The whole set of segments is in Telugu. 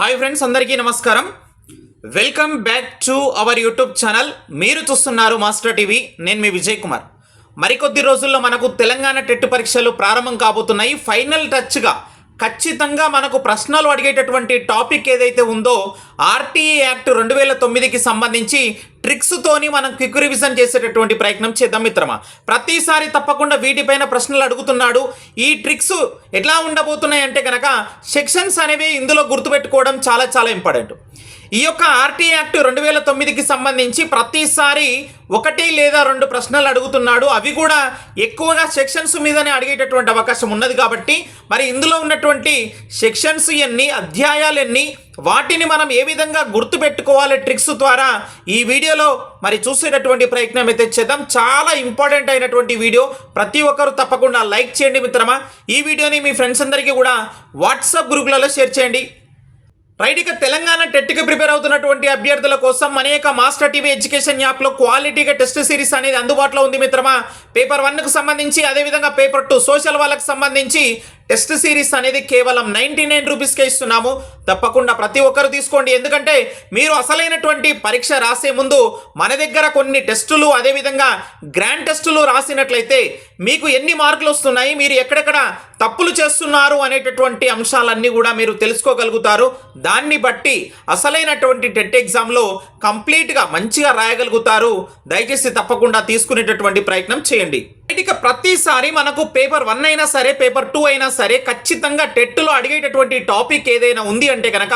హాయ్ ఫ్రెండ్స్ అందరికీ నమస్కారం. Welcome back to our YouTube channel మీరు చూస్తున్నారు మాస్టర్ టీవీ నేను మీ విజయ్ కుమార్. మరికొద్ది రోజుల్లో మనకు తెలంగాణ టెట్ పరీక్షలు ప్రారంభం కాబోతున్నాయి. ఫైనల్ టచ్గా ఖచ్చితంగా మనకు ప్రశ్నలు అడిగేటటువంటి టాపిక్ ఏదైతే ఉందో ఆర్టీఏ యాక్ట్ రెండు వేల తొమ్మిదికి సంబంధించి ట్రిక్స్తోని మనం క్విక్ రివిజన్ చేసేటటువంటి ప్రయత్నం చేద్దాం మిత్రమా? ప్రతిసారి తప్పకుండా వీటిపైన ప్రశ్నలు అడుగుతున్నాడు. ఈ ట్రిక్స్ ఎట్లా ఉండబోతున్నాయి అంటే కనుక సెక్షన్స్ అనేవి ఇందులో గుర్తుపెట్టుకోవడం చాలా చాలా ఇంపార్టెంట్. ఈ యొక్క ఆర్టీ యాక్ట్ రెండు వేల తొమ్మిదికి సంబంధించి ప్రతిసారి ఒకటి లేదా రెండు ప్రశ్నలు అడుగుతున్నాడు. అవి కూడా ఎక్కువగా సెక్షన్స్ మీదనే అడిగేటటువంటి అవకాశం ఉన్నది కాబట్టి మరి ఇందులో ఉన్నటువంటి సెక్షన్స్ ఎన్ని అధ్యాయాలు ఎన్ని వాటిని మనం ఏ విధంగా గుర్తుపెట్టుకోవాలి ట్రిక్స్ ద్వారా ఈ వీడియోలో మరి చూసేటటువంటి ప్రయత్నం అయితే చేద్దాం. చాలా ఇంపార్టెంట్ అయినటువంటి వీడియో. ప్రతి ఒక్కరు తప్పకుండా లైక్ చేయండి మిత్రమా. ఈ వీడియోని మీ ఫ్రెండ్స్ అందరికీ కూడా వాట్సాప్ గ్రూపులలో షేర్ చేయండి. రైట్ ఇక తెలంగాణ టెట్కి ప్రిపేర్ అవుతున్నటువంటి అభ్యర్థుల కోసం అనేక మాస్టర్ టీవీ ఎడ్యుకేషన్ యాప్లో క్వాలిటీగా టెస్ట్ సిరీస్ అనేది అందుబాటులో ఉంది మిత్రమా. పేపర్ వన్కు సంబంధించి అదేవిధంగా పేపర్ టూ సోషల్ వాళ్ళకి సంబంధించి టెస్ట్ సిరీస్ అనేది కేవలం నైంటీ నైన్ రూపీస్కే ఇస్తున్నాము. తప్పకుండా ప్రతి ఒక్కరు తీసుకోండి. ఎందుకంటే మీరు అసలైనటువంటి పరీక్ష రాసే ముందు మన దగ్గర కొన్ని టెస్టులు అదేవిధంగా గ్రాండ్ టెస్టులు రాసినట్లయితే మీకు ఎన్ని మార్కులు వస్తున్నాయి మీరు ఎక్కడెక్కడ తప్పులు చేస్తున్నారు అనేటటువంటి అంశాలన్నీ కూడా మీరు తెలుసుకోగలుగుతారు. దాన్ని బట్టి అసలైనటువంటి టెట్ ఎగ్జామ్లో కంప్లీట్గా మంచిగా రాయగలుగుతారు. దయచేసి తప్పకుండా తీసుకునేటటువంటి ప్రయత్నం చేయండి. ఇక ప్రతిసారి మనకు పేపర్ వన్ అయినా సరే పేపర్ టూ అయినా సరే ఖచ్చితంగా టెట్లో అడిగేటటువంటి టాపిక్ ఏదైనా ఉంది అంటే కనుక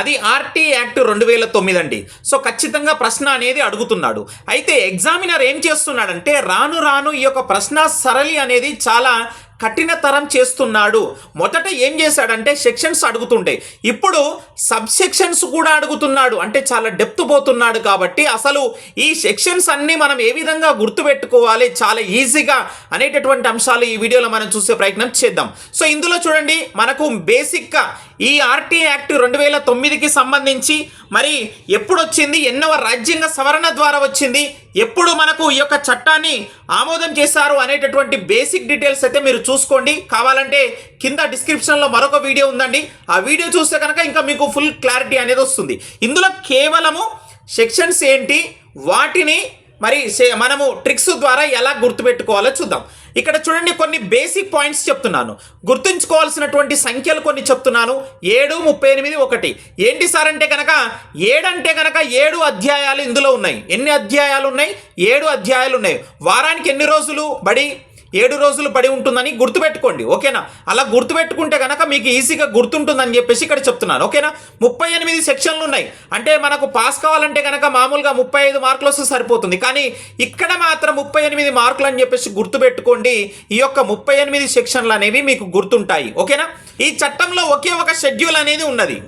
అది ఆర్టీ యాక్ట్ రెండు వేల తొమ్మిది అండి. సో ఖచ్చితంగా ప్రశ్న అనేది అడుగుతున్నాడు. అయితే ఎగ్జామినర్ ఏం చేస్తున్నాడంటే రాను రాను ఈ యొక్క ప్రశ్న సరళి అనేది చాలా కఠినతరం చేస్తున్నాడు. మొదట ఏం చేశాడంటే సెక్షన్స్ అడుగుతుండే. ఇప్పుడు సబ్ సెక్షన్స్ కూడా అడుగుతున్నాడు. అంటే చాలా డెప్త్ పోతున్నాడు కాబట్టి అసలు ఈ సెక్షన్స్ అన్నీ మనం ఏ విధంగా గుర్తుపెట్టుకోవాలి? చాలా ఈజీగా అనేటటువంటి అంశాలు ఈ వీడియోలో మనం చూసే ప్రయత్నం చేద్దాం. సో ఇందులో చూడండి మనకు బేసిక్గా ఈ ఆర్టీ యాక్ట్ రెండు వేల తొమ్మిదికి సంబంధించి మరి ఎప్పుడు వచ్చింది ఎన్నవ రాజ్యాంగ సవరణ ద్వారా వచ్చింది? ఎప్పుడు మనకు ఈ యొక్క చట్టాన్ని ఆమోదం చేశారు అనేటటువంటి బేసిక్ డీటెయిల్స్ అయితే మీరు చూసుకోండి. కావాలంటే కింద డిస్క్రిప్షన్లో మరొక వీడియో ఉందండి. ఆ వీడియో చూస్తే కనుక ఇంకా మీకు ఫుల్ క్లారిటీ అనేది వస్తుంది. ఇందులో కేవలము సెక్షన్స్ ఏంటి? వాటిని మరి సే- మనము ట్రిక్స్ ద్వారా ఎలా గుర్తుపెట్టుకోవాలో చూద్దాం. ఇక్కడ చూడండి కొన్ని బేసిక్ పాయింట్స్ చెప్తున్నాను. గుర్తుంచుకోవాల్సినటువంటి సంఖ్యలు కొన్ని చెప్తున్నాను. ఏడు ముప్పై ఎనిమిది ఒకటి. ఏంటి సార్ అంటే కనుక ఏడు అంటే కనుక ఏడు అధ్యాయాలు ఇందులో ఉన్నాయి. ఎన్ని అధ్యాయాలు ఉన్నాయి? ఏడు అధ్యాయాలు ఉన్నాయి. వారానికి ఎన్ని రోజులు? బడి? ఏడు రోజులు పడి ఉంటుందని గుర్తుపెట్టుకోండి ఓకేనా? అలా గుర్తుపెట్టుకుంటే కనుక మీకు ఈజీగా గుర్తుంటుందని చెప్పేసి ఇక్కడ చెప్తున్నాను ఓకేనా? ముప్పై ఎనిమిది సెక్షన్లు ఉన్నాయి. అంటే మనకు పాస్ కావాలంటే కనుక మామూలుగా ముప్పై ఐదు మార్కులు వస్తే సరిపోతుంది. కానీ ఇక్కడ మాత్రం ముప్పై ఎనిమిది మార్కులు అని చెప్పేసి గుర్తుపెట్టుకోండి ఈ యొక్క ముప్పై ఎనిమిది సెక్షన్లు అనేవి మీకు గుర్తుంటాయి ఓకేనా? ఈ చట్టంలో ఒకే ఒక షెడ్యూల్ అనేది ఉన్నది.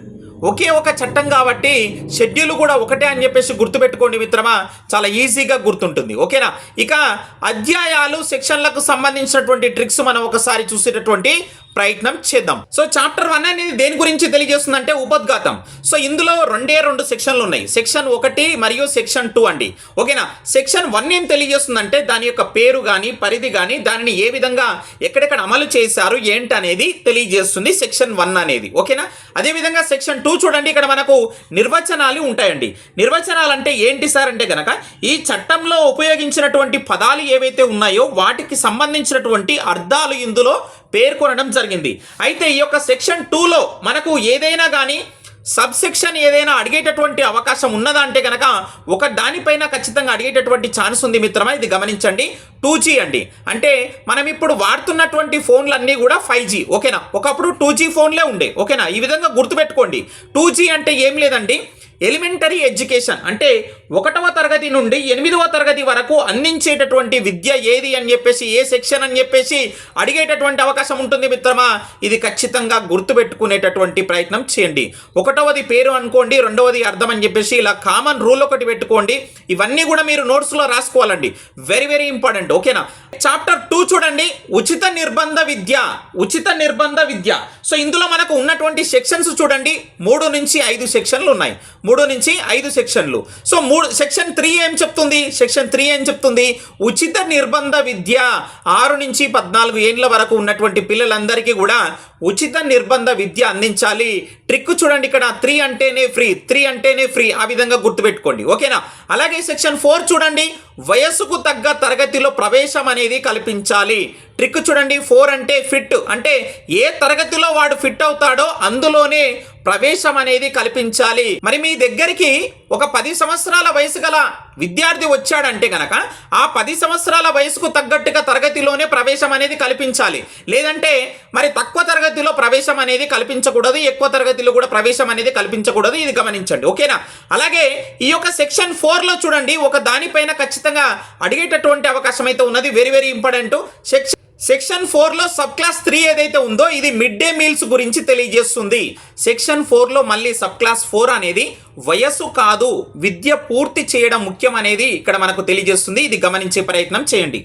ఒకే ఒక చట్టం కాబట్టి షెడ్యూల్ కూడా ఒకటే అని చెప్పేసి గుర్తుపెట్టుకోండి మిత్రమా. చాలా ఈజీగా గుర్తుంటుంది. ఓకేనా? ఇక అధ్యాయాలు సెక్షన్లకు సంబంధించినటువంటి ట్రిక్స్ మనం ఒకసారి చూసేటటువంటి ప్రయత్నం చేద్దాం. సో చాప్టర్ వన్ అనేది దేని గురించి తెలియజేస్తుంది అంటే ఉపద్ఘాతం. సో ఇందులో రెండే రెండు సెక్షన్లు ఉన్నాయి. సెక్షన్ ఒకటి మరియు సెక్షన్ టూ అండి. ఓకేనా? సెక్షన్ వన్ ఏం తెలియజేస్తుందంటే దాని యొక్క పేరు కానీ పరిధి కానీ దానిని ఏ విధంగా ఎక్కడెక్కడ అమలు చేశారు ఏంటి అనేది తెలియజేస్తుంది సెక్షన్ వన్ అనేది. ఓకేనా? అదేవిధంగా సెక్షన్ టూ చూడండి. ఇక్కడ మనకు నిర్వచనాలు ఉంటాయండి. నిర్వచనాలు అంటే ఏంటి సార్ అంటే కనుక ఈ చట్టంలో ఉపయోగించినటువంటి పదాలు ఏవైతే ఉన్నాయో వాటికి సంబంధించినటువంటి అర్థాలు ఇందులో పేర్కొనడం జరిగింది. అయితే ఈ యొక్క సెక్షన్ టూలో మనకు ఏదైనా కానీ సబ్ సెక్షన్ ఏదైనా అడిగేటటువంటి అవకాశం ఉన్నదా అంటే కనుక ఒక దానిపైన ఖచ్చితంగా అడిగేటటువంటి ఛాన్స్ ఉంది మిత్రమా? ఇది గమనించండి. టూ జీ అండి. అంటే మనం ఇప్పుడు వాడుతున్నటువంటి ఫోన్లన్నీ కూడా ఫైవ్ జీ. ఓకేనా? ఒకప్పుడు టూ జీ ఫోన్లే ఉండే. ఓకేనా? ఈ విధంగా గుర్తుపెట్టుకోండి. టూ జీ అంటే ఏం లేదండి. ఎలిమెంటరీ ఎడ్యుకేషన్ అంటే ఒకటవ తరగతి నుండి ఎనిమిదవ తరగతి వరకు అందించేటటువంటి విద్య ఏది అని చెప్పేసి ఏ సెక్షన్ అని చెప్పేసి అడిగేటటువంటి అవకాశం ఉంటుంది మిత్రమా? ఇది ఖచ్చితంగా గుర్తుపెట్టుకునేటటువంటి ప్రయత్నం చేయండి. ఒకటవది పేరు అనుకోండి రెండవది అర్థం అని చెప్పేసి ఇలా కామన్ రూల్ ఒకటి పెట్టుకోండి. ఇవన్నీ కూడా మీరు నోట్స్లో రాసుకోవాలండి. వెరీ వెరీ ఇంపార్టెంట్ ఓకేనా చాప్టర్ టూ చూడండి. ఉచిత నిర్బంధ విద్య ఉచిత నిర్బంధ విద్య. సో ఇందులో మనకు ఉన్నటువంటి సెక్షన్స్ చూడండి. మూడు నుంచి ఐదు సెక్షన్లు ఉన్నాయి. మూడు నుంచి ఐదు సెక్షన్లు. సో మూడు సెక్షన్ త్రీ ఏం చెప్తుంది? సెక్షన్ త్రీ ఏం చెప్తుంది? ఉచిత నిర్బంధ విద్య ఆరు నుంచి పద్నాలుగు ఏండ్ల వరకు ఉన్నటువంటి పిల్లలందరికీ కూడా ఉచిత నిర్బంధ విద్య అందించాలి. ట్రిక్ చూడండి ఇక్కడ త్రీ అంటేనే ఫ్రీ త్రీ అంటేనే ఫ్రీ ఆ విధంగా గుర్తుపెట్టుకోండి ఓకేనా? అలాగే సెక్షన్ ఫోర్ చూడండి వయస్సుకు తగ్గ తరగతిలో ప్రవేశం అనేది కల్పించాలి. ట్రిక్ చూడండి ఫోర్ అంటే ఫిట్ అంటే ఏ తరగతిలో వాడు ఫిట్ అవుతాడో అందులోనే ప్రవేశం అనేది కల్పించాలి. మరి మీ దగ్గరికి ఒక పది సంవత్సరాల వయసు గల విద్యార్థి వచ్చాడంటే గనక ఆ పది సంవత్సరాల వయసుకు తగ్గట్టుగా తరగతిలోనే ప్రవేశం అనేది కల్పించాలి. లేదంటే మరి తక్కువ తరగతి తరగతిలో ప్రవేశం అనేది కల్పించకూడదు ఎక్కువ తరగతిలో కూడా ప్రవేశం అనేది కల్పించకూడదు ఇది గమనించండి ఓకేనా? అలాగే ఈ యొక్క సెక్షన్ ఫోర్లో చూడండి ఒక దానిపైన ఖచ్చితంగా అడిగేటటువంటి అవకాశం అయితే ఉన్నది very very important. Section section ఫోర్లో సబ్ క్లాస్ త్రీ ఏదైతే ఉందో ఇది మిడ్ డే మీల్స్ గురించి తెలియజేస్తుంది. సెక్షన్ ఫోర్లో మళ్ళీ సబ్ క్లాస్ ఫోర్ అనేది వయస్సు కాదు విద్య పూర్తి చేయడం ముఖ్యం అనేది ఇక్కడ మనకు తెలియజేస్తుంది ఇది గమనించే ప్రయత్నం చేయండి.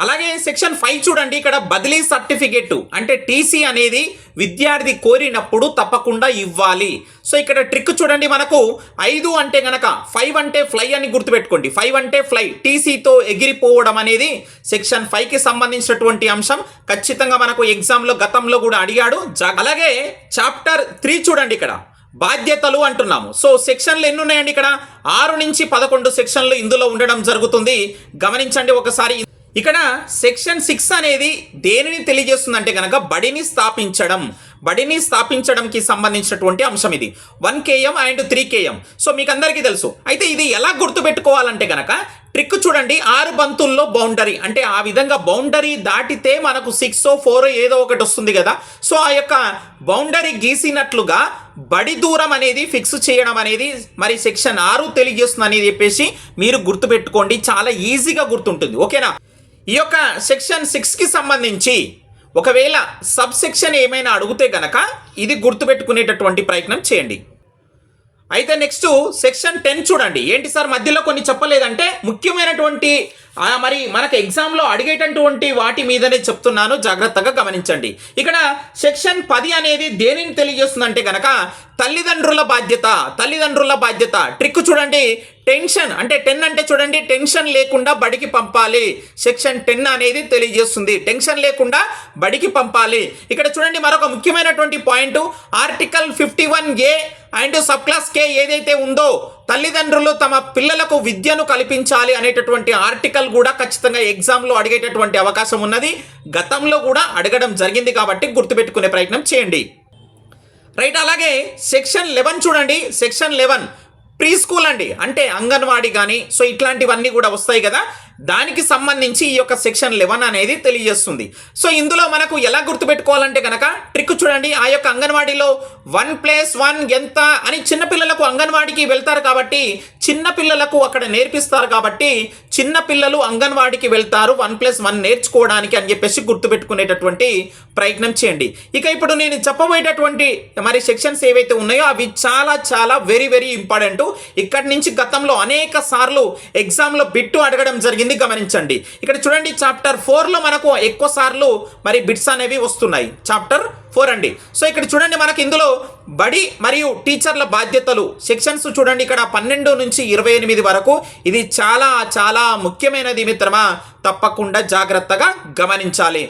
అలాగే సెక్షన్ ఫైవ్ చూడండి ఇక్కడ బదిలీ సర్టిఫికెట్ అంటే టీసీ అనేది విద్యార్థి కోరినప్పుడు తప్పకుండా ఇవ్వాలి. సో ఇక్కడ ట్రిక్ చూడండి మనకు ఐదు అంటే గనక ఫైవ్ అంటే ఫ్లై అని గుర్తుపెట్టుకోండి. ఫైవ్ అంటే ఫ్లై టీసీతో ఎగిరిపోవడం అనేది సెక్షన్ ఫైవ్కి సంబంధించినటువంటి అంశం. ఖచ్చితంగా మనకు ఎగ్జామ్లో గతంలో కూడా అడిగాడు. జా- అలాగే చాప్టర్ త్రీ చూడండి ఇక్కడ బాధ్యతలు అంటున్నాము. సో సెక్షన్లు ఎన్ని ఉన్నాయండి ఇక్కడ? ఆరు నుంచి పదకొండు సెక్షన్లు ఇందులో ఉండడం జరుగుతుంది. గమనించండి ఒకసారి. ఇక్కడ సెక్షన్ సిక్స్ అనేది దేనిని తెలియజేస్తుందంటే కనుక బడిని స్థాపించడం. బడిని స్థాపించడంకి సంబంధించినటువంటి అంశం ఇది. One KM and three KM. So మీకు అందరికీ తెలుసు. అయితే ఇది ఎలా గుర్తుపెట్టుకోవాలంటే కనుక ట్రిక్ చూడండి. ఆరు బంతుల్లో బౌండరీ. అంటే ఆ విధంగా బౌండరీ దాటితే మనకు సిక్స్ ఫోర్ ఏదో ఒకటి వస్తుంది కదా. సో ఆ యొక్క బౌండరీ గీసినట్లుగా బడి దూరం అనేది ఫిక్స్ చేయడం అనేది మరి సెక్షన్ ఆరు తెలియజేస్తుంది అనేది చెప్పేసి మీరు గుర్తుపెట్టుకోండి. చాలా ఈజీగా గుర్తుంటుంది. ఓకేనా? ఈ యొక్క సెక్షన్ సిక్స్కి సంబంధించి ఒకవేళ సబ్ సెక్షన్ ఏమైనా అడిగితే గనక ఇది గుర్తుపెట్టుకునేటటువంటి ప్రయత్నం చేయండి. అయితే నెక్స్ట్ సెక్షన్ టెన్ చూడండి. ఏంటి సార్? మధ్యలో కొన్ని చెప్పలేదంటే ముఖ్యమైనటువంటి మరి మనకు ఎగ్జామ్లో అడిగేటటువంటి వాటి మీదనే చెప్తున్నాను. జాగ్రత్తగా గమనించండి. ఇక్కడ సెక్షన్ పది అనేది దేనిని తెలియజేస్తుందంటే కనుక తల్లిదండ్రుల బాధ్యత తల్లిదండ్రుల బాధ్యత. ట్రిక్ చూడండి. టెన్షన్ అంటే టెన్ అంటే చూడండి. టెన్షన్ లేకుండా బడికి పంపాలి. సెక్షన్ టెన్ అనేది తెలియజేస్తుంది. టెన్షన్ లేకుండా బడికి పంపాలి. ఇక్కడ చూడండి మరొక ముఖ్యమైనటువంటి point. Article fifty one A and sub class K ఏదైతే ఉందో తల్లిదండ్రులు తమ పిల్లలకు విద్యను కల్పించాలి అనేటటువంటి ఆర్టికల్ కూడా ఖచ్చితంగా ఎగ్జామ్లో అడిగేటటువంటి అవకాశం ఉన్నది. గతంలో కూడా అడగడం జరిగింది కాబట్టి గుర్తుపెట్టుకునే ప్రయత్నం చేయండి. రైట్ అలాగే సెక్షన్ లెవెన్ చూడండి. సెక్షన్ లెవెన్ ప్రీ స్కూల్ అండి. అంటే అంగన్వాడీ కానీ సో ఇట్లాంటివన్నీ కూడా వస్తాయి కదా. దానికి సంబంధించి ఈ యొక్క సెక్షన్ లెవెన్ అనేది తెలియజేస్తుంది. సో ఇందులో మనకు ఎలా గుర్తుపెట్టుకోవాలంటే కనుక ట్రిక్ చూడండి ఆ యొక్క అంగన్వాడీలో వన్ ప్లస్ వన్ ఎంత అని చిన్నపిల్లలకు అంగన్వాడికి వెళ్తారు కాబట్టి చిన్న పిల్లలకు అక్కడ నేర్పిస్తారు కాబట్టి చిన్న పిల్లలు వెళ్తారు వన్ ప్లస్ వన్ నేర్చుకోవడానికి అని చెప్పేసి గుర్తుపెట్టుకునేటటువంటి ప్రయత్నం చేయండి. ఇక ఇప్పుడు నేను చెప్పబోయేటటువంటి మరి సెక్షన్స్ ఏవైతే ఉన్నాయో అవి చాలా చాలా వెరీ వెరీ ఇంపార్టెంట్ ఇక్కడి నుంచి గతంలో అనేక సార్లు ఎగ్జామ్లో బిట్టు అడగడం జరిగింది గమనించండి. ఇక్కడ చూడండి చాప్టర్ ఫోర్లో మనకు ఎక్కువ సార్లు మరి బిట్స్ అనేవి వస్తున్నాయి. చాప్టర్ ఫోర్ అండి. సో ఇక్కడ చూడండి మనకి ఇందులో బడి మరియు టీచర్ల బాధ్యతలు. సెక్షన్స్ చూడండి ఇక్కడ పన్నెండు నుంచి ఇరవై ఎనిమిది వరకు. ఇది చాలా చాలా ముఖ్యమైనది మిత్రమా. తప్పకుండా జాగ్రత్తగా గమనించాలి.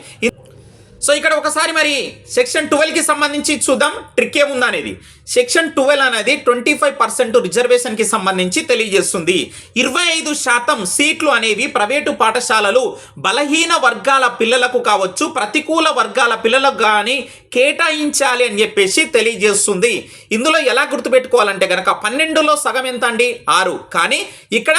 సో ఇక్కడ ఒకసారి మరి సెక్షన్ ట్వెల్వ్కి సంబంధించి చూద్దాం. ట్రిక్ ఏముందా అనేది సెక్షన్ ట్వెల్వ్ అనేది ట్వంటీ ఫైవ్ పర్సెంట్ రిజర్వేషన్కి సంబంధించి తెలియజేస్తుంది. ఇరవై ఐదు శాతం సీట్లు అనేవి ప్రైవేటు పాఠశాలలు బలహీన వర్గాల పిల్లలకు కావచ్చు ప్రతికూల వర్గాల పిల్లలకు కానీ కేటాయించాలి అని చెప్పేసి తెలియజేస్తుంది. ఇందులో ఎలా గుర్తుపెట్టుకోవాలంటే కనుక పన్నెండులో సగం ఎంత అండి ఆరు. కానీ ఇక్కడ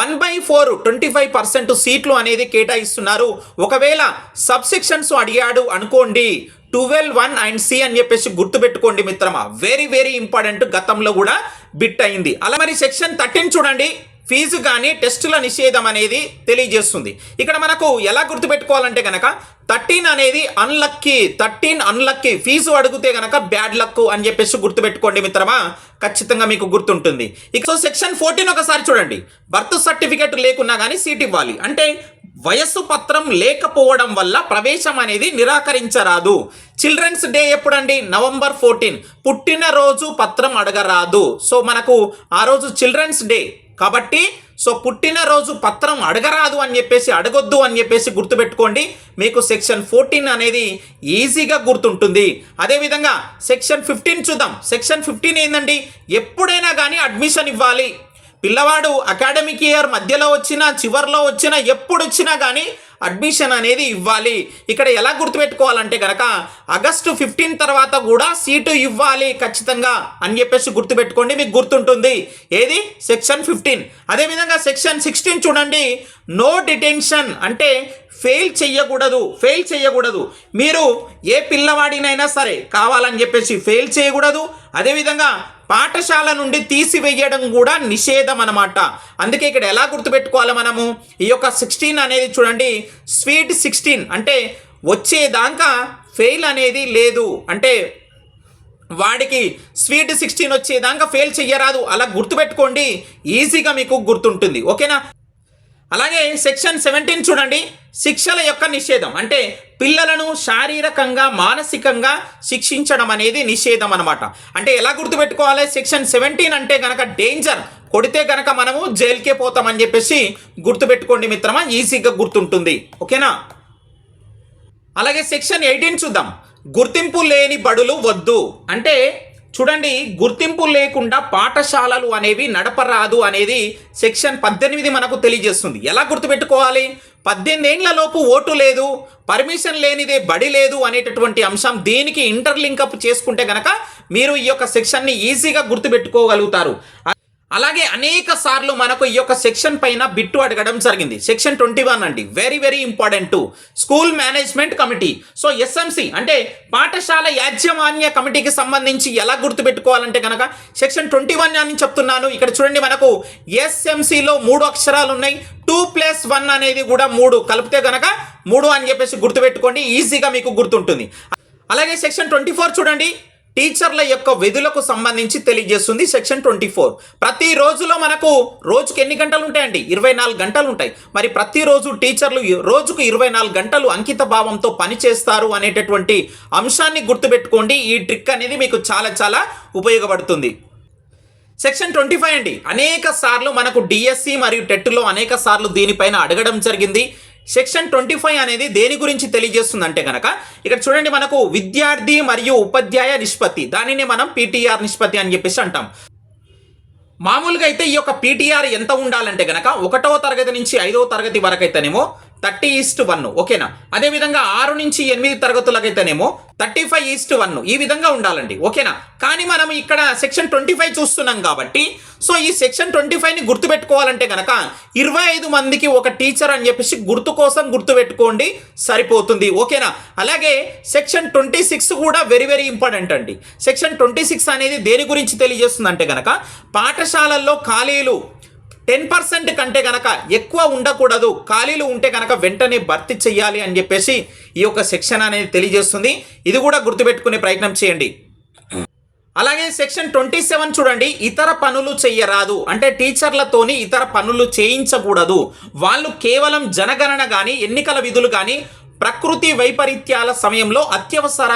one by four twenty five percent సీట్లు అనేది కేటాయిస్తున్నారు. ఒకవేళ సబ్ సెక్షన్స్ అడిగాడు అనుకోండి. ట్వెల్వ్ వన్ అండ్ సి అని చెప్పేసి గుర్తుపెట్టుకోండి మిత్రమా. వెరీ వెరీ ఇంపార్టెంట్ గతంలో కూడా బిట్ అయింది. అలా మరి సెక్షన్ థర్టీన్ చూడండి. ఫీజు కానీ టెస్టుల నిషేధం అనేది తెలియజేస్తుంది. ఇక్కడ మనకు ఎలా గుర్తుపెట్టుకోవాలంటే కనుక థర్టీన్ అనేది అన్లక్కీ థర్టీన్ అన్లక్కీ ఫీజు అడిగితే కనుక బ్యాడ్ లక్ అని చెప్పేసి గుర్తుపెట్టుకోండి మిత్రమా. ఖచ్చితంగా మీకు గుర్తుంటుంది. ఇక సో సెక్షన్ ఫోర్టీన్ ఒకసారి చూడండి. బర్త్ సర్టిఫికేట్ లేకున్నా కానీ సీట్ ఇవ్వాలి. అంటే వయస్సు పత్రం లేకపోవడం వల్ల ప్రవేశం అనేది నిరాకరించరాదు. చిల్డ్రన్స్ డే ఎప్పుడండి? November fourteen. పుట్టినరోజు పత్రం అడగరాదు. సో మనకు ఆ రోజు చిల్డ్రన్స్ డే కాబట్టి సో పుట్టినరోజు పత్రం అడగరాదు అని చెప్పేసి అడగొద్దు అని చెప్పేసి గుర్తుపెట్టుకోండి. మీకు సెక్షన్ ఫోర్టీన్ అనేది ఈజీగా గుర్తుంటుంది. అదేవిధంగా సెక్షన్ ఫిఫ్టీన్ చూద్దాం. సెక్షన్ ఫిఫ్టీన్ ఏంటండి ఎప్పుడైనా కానీ అడ్మిషన్ ఇవ్వాలి. పిల్లవాడు అకాడమిక్ ఇయర్ మధ్యలో వచ్చినా చివర్లో వచ్చినా ఎప్పుడు వచ్చినా కానీ అడ్మిషన్ అనేది ఇవ్వాలి. ఇక్కడ ఎలా గుర్తుపెట్టుకోవాలంటే కనుక ఆగస్టు ఫిఫ్టీన్ తర్వాత కూడా సీటు ఇవ్వాలి ఖచ్చితంగా అని చెప్పేసి గుర్తుపెట్టుకోండి మీకు గుర్తుంటుంది. ఏది? Section fifteen. అదేవిధంగా సెక్షన్ సిక్స్టీన్ చూడండి. నో డిటెన్షన్ అంటే ఫెయిల్ చేయకూడదు ఫెయిల్ చేయకూడదు మీరు ఏ పిల్లవాడినైనా సరే కావాలని చెప్పేసి ఫెయిల్ చేయకూడదు. అదేవిధంగా పాఠశాల నుండి తీసివేయడం కూడా నిషేధం అనమాట అందుకే ఇక్కడ ఎలా గుర్తుపెట్టుకోవాలి మనము? ఈ యొక్క సిక్స్టీన్ అనేది చూడండి స్వీట్ సిక్స్టీన్ అంటే వచ్చేదాకా ఫెయిల్ అనేది లేదు. అంటే వాడికి స్వీట్ సిక్స్టీన్ వచ్చేదాకా ఫెయిల్ చెయ్యరాదు. అలా గుర్తుపెట్టుకోండి ఈజీగా మీకు గుర్తుంటుంది. ఓకేనా? అలాగే సెక్షన్ సెవెంటీన్ చూడండి. శిక్షల యొక్క నిషేధం. అంటే పిల్లలను శారీరకంగా మానసికంగా శిక్షించడం అనేది నిషేధం అనమాట అంటే ఎలా గుర్తుపెట్టుకోవాలి? సెక్షన్ సెవెంటీన్ అంటే గనక డేంజర్. కొడితే గనక మనము జైలుకే పోతామని చెప్పేసి గుర్తుపెట్టుకోండి మిత్రమా. ఈజీగా గుర్తుంటుంది. ఓకేనా? అలాగే సెక్షన్ ఎయిటీన్ చూద్దాం. గుర్తింపు లేని బడులు వద్దు. అంటే చూడండి గుర్తింపు లేకుండా పాఠశాలలు అనేవి నడపరాదు అనేది సెక్షన్ పద్దెనిమిది మనకు తెలియజేస్తుంది. ఎలా గుర్తుపెట్టుకోవాలి? పద్దెనిమిది ఏండ్ల ఓటు లేదు పర్మిషన్ లేనిదే బడి లేదు అనేటటువంటి అంశం దీనికి ఇంటర్లింకప్ చేసుకుంటే గనక మీరు ఈ యొక్క సెక్షన్ని ఈజీగా గుర్తుపెట్టుకోగలుగుతారు. అలాగే అనేక సార్లు మనకు ఈ యొక్క సెక్షన్ పైన బిట్టు అడగడం జరిగింది. సెక్షన్ ట్వంటీ వన్ అండి. Very very important school management committee so SMC అంటే పాఠశాల యాజమాన్య కమిటీకి సంబంధించి ఎలా గుర్తుపెట్టుకోవాలంటే కనుక సెక్షన్ ట్వంటీ వన్ అని చెప్తున్నాను. ఇక్కడ చూడండి మనకు ఎస్ఎంసిలో మూడు అక్షరాలు ఉన్నాయి. టూ ప్లస్ వన్ అనేది కూడా మూడు. కలిపితే కనుక మూడు అని చెప్పేసి గుర్తుపెట్టుకోండి. ఈజీగా మీకు గుర్తుంటుంది. అలాగే సెక్షన్ ట్వంటీ ఫోర్ చూడండి. టీచర్ల యొక్క విధులకు సంబంధించి తెలియజేస్తుంది సెక్షన్ ట్వంటీ ఫోర్. ప్రతి రోజులో మనకు రోజుకు ఎన్ని గంటలు ఉంటాయండి? ఇరవై నాలుగు గంటలు ఉంటాయి. మరి ప్రతిరోజు టీచర్లు రోజుకు ఇరవై నాలుగు గంటలు అంకిత భావంతో పనిచేస్తారు అనేటటువంటి అంశాన్ని గుర్తుపెట్టుకోండి. ఈ ట్రిక్ అనేది మీకు చాలా చాలా ఉపయోగపడుతుంది. సెక్షన్ ట్వంటీ ఫైవ్ అండి. అనేక సార్లు మనకు డిఎస్సి మరియు టెట్లో అనేక సార్లు దీనిపైన అడగడం జరిగింది. సెక్షన్ ట్వంటీ ఫైవ్ అనేది దేని గురించి తెలియజేస్తుంది అంటే కనుక ఇక్కడ చూడండి మనకు విద్యార్థి మరియు ఉపాధ్యాయ నిష్పత్తి. దానిని మనం పీటీఆర్ నిష్పత్తి అని చెప్పేసి అంటాం. మామూలుగా అయితే ఈ యొక్క పీటీఆర్ ఎంత ఉండాలంటే కనుక ఒకటవ తరగతి నుంచి ఐదవ తరగతి వరకు అయితేనేమో థర్టీ ఈస్ట్ వన్ ఓకేనా? అదేవిధంగా ఆరు నుంచి ఎనిమిది తరగతులకైతేనేమో thirty five is to one ఈ విధంగా ఉండాలండి ఓకేనా? కానీ మనం ఇక్కడ సెక్షన్ ట్వంటీ ఫైవ్ చూస్తున్నాం కాబట్టి సో ఈ సెక్షన్ ట్వంటీ ఫైవ్ని గుర్తుపెట్టుకోవాలంటే కనుక ఇరవై ఐదు మందికి ఒక టీచర్ అని చెప్పేసి గుర్తు కోసం గుర్తుపెట్టుకోండి సరిపోతుంది ఓకేనా? అలాగే సెక్షన్ ట్వంటీ సిక్స్ కూడా వెరీ వెరీ ఇంపార్టెంట్ అండి. సెక్షన్ ట్వంటీ సిక్స్ అనేది దేని గురించి తెలియజేస్తుంది అంటే కనుక పాఠశాలల్లో ఖాళీలు టెన్ పర్సెంట్ కంటే కనుక ఎక్కువ ఉండకూడదు. ఖాళీలు ఉంటే కనుక వెంటనే భర్తీ చేయాలి అని చెప్పేసి ఈ యొక్క సెక్షన్ అనేది తెలియజేస్తుంది. ఇది కూడా గుర్తుపెట్టుకునే ప్రయత్నం చేయండి. అలాగే సెక్షన్ ట్వంటీ సెవెన్ చూడండి. ఇతర పనులు చేయరాదు అంటే టీచర్లతోని ఇతర పనులు చేయించకూడదు. వాళ్ళు కేవలం జనగణన కానీ ఎన్నికల విధులు కానీ ప్రకృతి వైపరీత్యాల సమయంలో అత్యవసర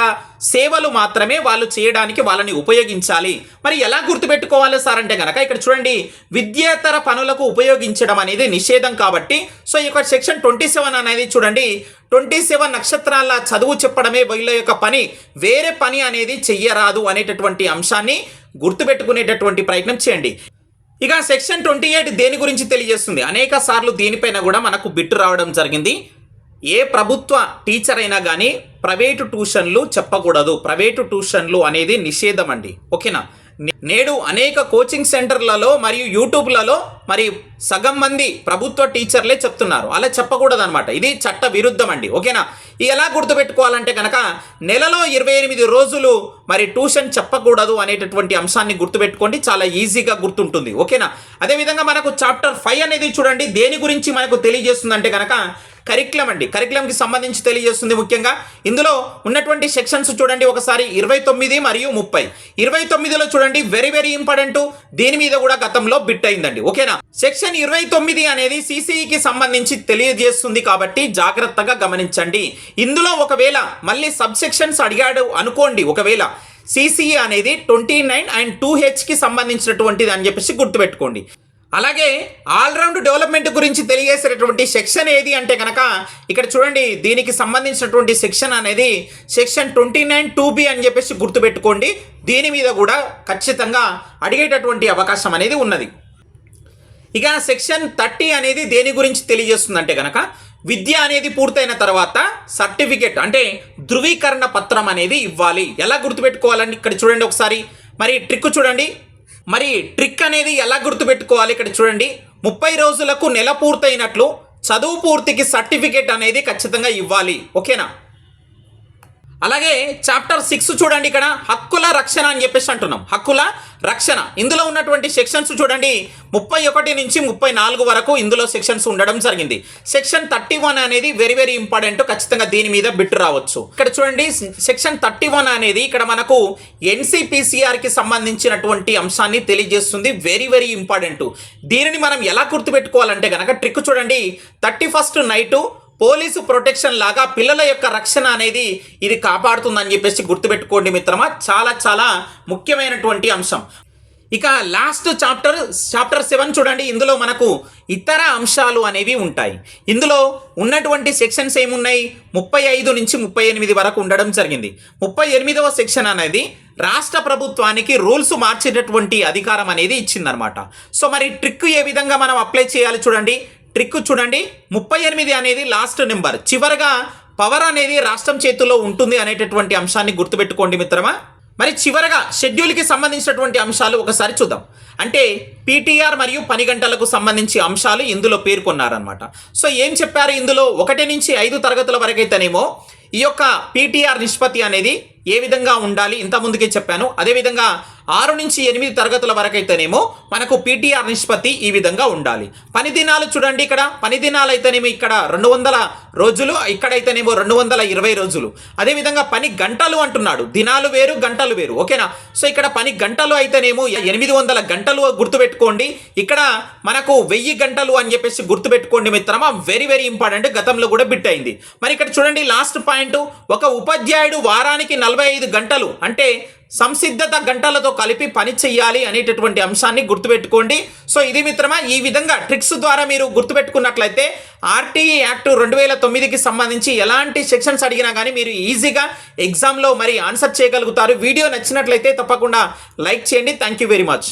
సేవలు మాత్రమే వాళ్ళు చేయడానికి వాళ్ళని ఉపయోగించాలి. మరి ఎలా గుర్తుపెట్టుకోవాలి సార్ అంటే కనుక ఇక్కడ చూడండి విద్యేతర పనులకు ఉపయోగించడం అనేది నిషేధం కాబట్టి సో ఈ యొక్క సెక్షన్ ట్వంటీ సెవెన్ అనేది చూడండి ట్వంటీ సెవెన్ నక్షత్రాల చదువు చెప్పడమే వీళ్ళ యొక్క పని వేరే పని అనేది చెయ్యరాదు అనేటటువంటి అంశాన్ని గుర్తుపెట్టుకునేటటువంటి ప్రయత్నం చేయండి. ఇక సెక్షన్ ట్వంటీ ఎయిట్ దేని గురించి తెలియజేస్తుంది? అనేక సార్లు దీనిపైన కూడా మనకు బిట్టు రావడం జరిగింది. ఏ ప్రభుత్వ టీచర్ అయినా కానీ ప్రైవేటు ట్యూషన్లు చెప్పకూడదు. ప్రైవేటు ట్యూషన్లు అనేది నిషేధం అండి. ఓకేనా? నే- నేడు అనేక కోచింగ్ సెంటర్లలో మరియు యూట్యూబ్లలో మరి సగం మంది ప్రభుత్వ టీచర్లే చెప్తున్నారు. అలా చెప్పకూడదు అనమాట ఇది చట్ట విరుద్ధం అండి. ఓకేనా? ఇది ఎలా గుర్తుపెట్టుకోవాలంటే కనుక నెలలో ఇరవై ఎనిమిది రోజులు మరి ట్యూషన్ చెప్పకూడదు అనేటటువంటి అంశాన్ని గుర్తుపెట్టుకోండి. చాలా ఈజీగా గుర్తుంటుంది. ఓకేనా? అదేవిధంగా మనకు చాప్టర్ ఫైవ్ అనేది చూడండి. దేని గురించి మనకు తెలియజేస్తుందంటే కనుక కరిక్యులం అండి. కరిక్యులంకి సంబంధించి తెలియజేస్తుంది ముఖ్యంగా. ఇందులో ఉన్నటువంటి సెక్షన్స్ చూడండి. ఒకసారి ఇరవై తొమ్మిది మరియు ముప్పై. ఇరవై తొమ్మిదిలో చూడండి. వెరీ వెరీ ఇంపార్టెంట్ దీని మీద కూడా గతంలో బిట్ అయిందండి. ఓకేనా సెక్షన్ ఇరవై తొమ్మిది అనేది సిసిఈకి సంబంధించి తెలియజేస్తుంది కాబట్టి జాగ్రత్తగా గమనించండి. ఇందులో ఒకవేళ మళ్ళీ సబ్ సెక్షన్స్ అడిగాడు అనుకోండి. ఒకవేళ సిసిఈ అనేది ట్వంటీ నైన్ అండ్ టూ హెచ్కి సంబంధించినటువంటిది అని చెప్పేసి గుర్తుపెట్టుకోండి. అలాగే ఆల్రౌండ్ డెవలప్మెంట్ గురించి తెలియజేసేటటువంటి సెక్షన్ ఏది అంటే కనుక ఇక్కడ చూడండి దీనికి సంబంధించినటువంటి సెక్షన్ అనేది section twenty nine two B అని చెప్పేసి గుర్తుపెట్టుకోండి. దీని మీద కూడా ఖచ్చితంగా అడిగేటటువంటి అవకాశం అనేది ఉన్నది. ఇక సెక్షన్ థర్టీ అనేది దేని గురించి తెలియజేస్తుందంటే కనుక విద్య అనేది పూర్తయిన తర్వాత సర్టిఫికెట్ అంటే ధృవీకరణ పత్రం అనేది ఇవ్వాలి. ఎలా గుర్తుపెట్టుకోవాలని ఇక్కడ చూడండి ఒకసారి. మరి ట్రిక్ చూడండి. మరి ట్రిక్ అనేది ఎలా గుర్తుపెట్టుకోవాలి? ఇక్కడ చూడండి. ముప్పై రోజులకు నెల పూర్తయినట్లు చదువు పూర్తికి సర్టిఫికేట్ అనేది ఖచ్చితంగా ఇవ్వాలి. ఓకేనా? అలాగే చాప్టర్ సిక్స్ చూడండి ఇక్కడ హక్కుల రక్షణ అని చెప్పేసి అంటున్నాం. హక్కుల రక్షణ. ఇందులో ఉన్నటువంటి సెక్షన్స్ చూడండి ముప్పై ఒకటి నుంచి ముప్పై నాలుగు వరకు ఇందులో సెక్షన్స్ ఉండడం జరిగింది. సెక్షన్ థర్టీ వన్ అనేది వెరీ వెరీ ఇంపార్టెంట్. ఖచ్చితంగా దీని మీద బిట్టు రావచ్చు. ఇక్కడ చూడండి సెక్షన్ థర్టీ వన్ అనేది ఇక్కడ మనకు ఎన్సిపిసిఆర్కి సంబంధించినటువంటి అంశాన్ని తెలియజేస్తుంది. Very very important. దీనిని మనం ఎలా గుర్తుపెట్టుకోవాలంటే కనుక ట్రిక్ చూడండి thirty first night police protection లాగా పిల్లల యొక్క రక్షణ అనేది ఇది కాపాడుతుందని చెప్పేసి గుర్తుపెట్టుకోండి మిత్రమా. చాలా చాలా ముఖ్యమైనటువంటి అంశం. ఇక లాస్ట్ చాప్టర్ చాప్టర్ సెవెన్ చూడండి. ఇందులో మనకు ఇతర అంశాలు అనేవి ఉంటాయి. ఇందులో ఉన్నటువంటి సెక్షన్స్ ఏమున్నాయి? ముప్పై ఐదు నుంచి ముప్పై ఎనిమిది వరకు ఉండడం జరిగింది. ముప్పై ఎనిమిదవ సెక్షన్ అనేది రాష్ట్ర ప్రభుత్వానికి రూల్స్ మార్చేటటువంటి అధికారం అనేది ఇచ్చిందనమాట సో మరి ట్రిక్ ఏ విధంగా మనం అప్లై చేయాలి చూడండి. ట్రిక్ చూడండి. ముప్పై ఎనిమిది అనేది లాస్ట్ నెంబర్. చివరగా పవర్ అనేది రాష్ట్రం చేతుల్లో ఉంటుంది అనేటటువంటి అంశాన్ని గుర్తుపెట్టుకోండి మిత్రమా. మరి చివరగా షెడ్యూల్కి సంబంధించినటువంటి అంశాలు ఒకసారి చూద్దాం. అంటే పీటీఆర్ మరియు పని గంటలకు సంబంధించి అంశాలు ఇందులో పేర్కొన్నారనమాట సో ఏం చెప్పారు ఇందులో? ఒకటి నుంచి ఐదు తరగతుల వరకైతేనేమో ఈ యొక్క పీటీఆర్ నిష్పత్తి అనేది ఏ విధంగా ఉండాలి? ఇంత ముందుకే చెప్పాను. అదేవిధంగా ఆరు నుంచి ఎనిమిది తరగతుల వరకైతేనేమో మనకు పీటీఆర్ నిష్పత్తి ఈ విధంగా ఉండాలి. పని దినాలు చూడండి ఇక్కడ. పని దినాలు అయితేనేమో ఇక్కడ రెండు వందల రోజులు ఇక్కడైతేనేమో రెండు వందల ఇరవై రోజులు. అదేవిధంగా పని గంటలు అంటున్నాడు. దినాలు వేరు గంటలు వేరు. ఓకేనా? సో ఇక్కడ పని గంటలు అయితేనేమో ఎనిమిది వందల గంటలు గుర్తుపెట్టుకోండి. ఇక్కడ మనకు వెయ్యి గంటలు అని చెప్పేసి గుర్తుపెట్టుకోండి మిత్రమా. వెరీ వెరీ ఇంపార్టెంట్ గతంలో కూడా బిట్ అయింది. మరి ఇక్కడ చూడండి లాస్ట్ పాయింట్ ఒక ఉపాధ్యాయుడు వారానికి నలభై ఐదు గంటలు. అంటే సంసిద్ధత గంటలతో కలిపి పని చెయ్యాలి అనేటటువంటి అంశాన్ని గుర్తుపెట్టుకోండి. సో ఇది మిత్రమా ఈ విధంగా ట్రిక్స్ ద్వారా మీరు గుర్తుపెట్టుకున్నట్లయితే ఆర్టీఈ యాక్ట్ రెండు వేల తొమ్మిదికి సంబంధించి ఎలాంటి సెక్షన్స్ అడిగినా కానీ మీరు ఈజీగా ఎగ్జామ్లో మరి ఆన్సర్ చేయగలుగుతారు. వీడియో నచ్చినట్లయితే తప్పకుండా లైక్ చేయండి. Thank you very much.